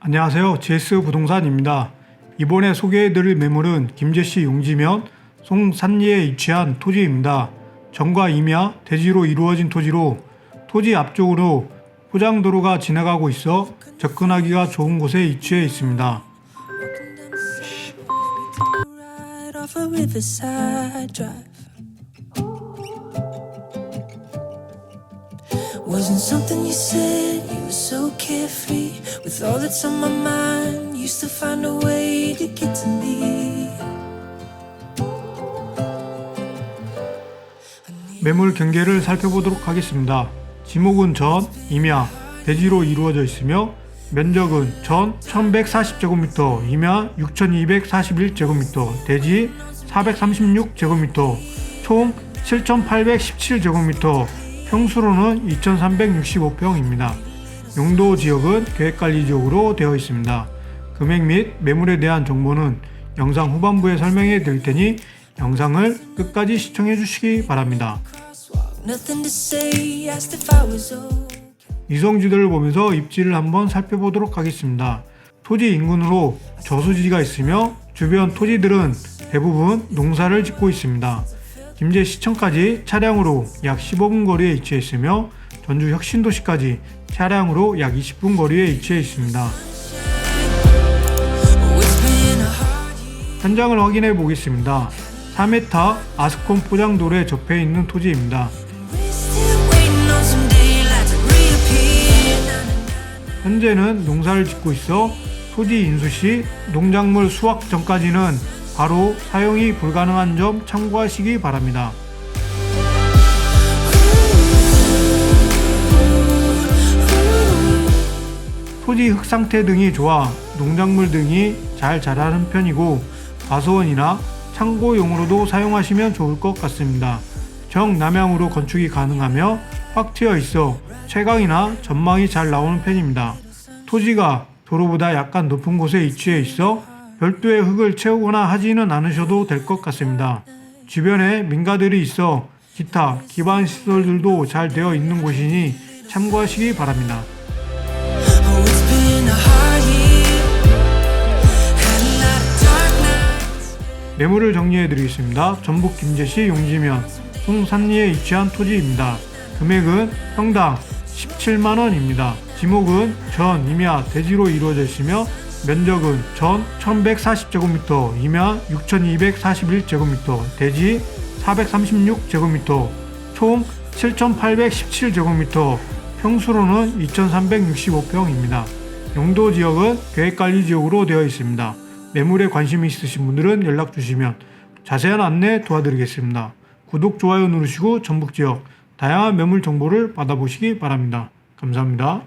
안녕하세요. GS 부동산입니다. 이번에 소개해드릴 매물은 김제시 용지면 송산리에 위치한 토지입니다. 정과 임야, 대지로 이루어진 토지로 토지 앞쪽으로 포장도로가 지나가고 있어 접근하기가 좋은 곳에 위치해 있습니다. Wasn't something you said, you were so carefree. With all that's on my mind, used to find a way to get to me. 매물 경계를 살펴보도록 하겠습니다. 지목은 전, 임야, 대지로 이루어져 있으며 면적은 전 1140제곱미터, 임야 6241제곱미터, 대지 436제곱미터, 총 7817제곱미터, 평수로는 2365평입니다. 용도 지역은 계획관리 지역으로 되어 있습니다. 금액 및 매물에 대한 정보는 영상 후반부에 설명해 드릴 테니 영상을 끝까지 시청해 주시기 바랍니다. 이성지도를 보면서 입지를 한번 살펴보도록 하겠습니다. 토지 인근으로 저수지가 있으며 주변 토지들은 대부분 농사를 짓고 있습니다. 김제시청까지 차량으로 약 15분 거리에 위치해 있으며 전주 혁신도시까지 차량으로 약 20분 거리에 위치해 있습니다. 현장을 확인해 보겠습니다. 4m 아스콘 포장도로에 접해 있는 토지입니다. 현재는 농사를 짓고 있어 토지 인수 시 농작물 수확 전까지는 바로 사용이 불가능한 점 참고하시기 바랍니다. 토지 흙 상태 등이 좋아 농작물 등이 잘 자라는 편이고 과수원이나 창고용으로도 사용하시면 좋을 것 같습니다. 정남향으로 건축이 가능하며 확 트여 있어 채광이나 전망이 잘 나오는 편입니다. 토지가 도로보다 약간 높은 곳에 위치해 있어 별도의 흙을 채우거나 하지는 않으셔도 될 것 같습니다. 주변에 민가들이 있어 기타 기반 시설들도 잘 되어 있는 곳이니 참고하시기 바랍니다. 매물을 정리해 드리겠습니다. 전북 김제시 용지면 송산리에 위치한 토지입니다. 금액은 평당 17만 원입니다. 지목은 전, 임야, 대지로 이루어져 있으며 면적은 전 1140제곱미터, 임야 6241제곱미터, 대지 436제곱미터, 총 7817제곱미터, 평수로는 2365평입니다. 용도 지역은 계획관리 지역으로 되어 있습니다. 매물에 관심 있으신 분들은 연락 주시면 자세한 안내 도와드리겠습니다. 구독, 좋아요 누르시고 전북 지역 다양한 매물 정보를 받아보시기 바랍니다. 감사합니다.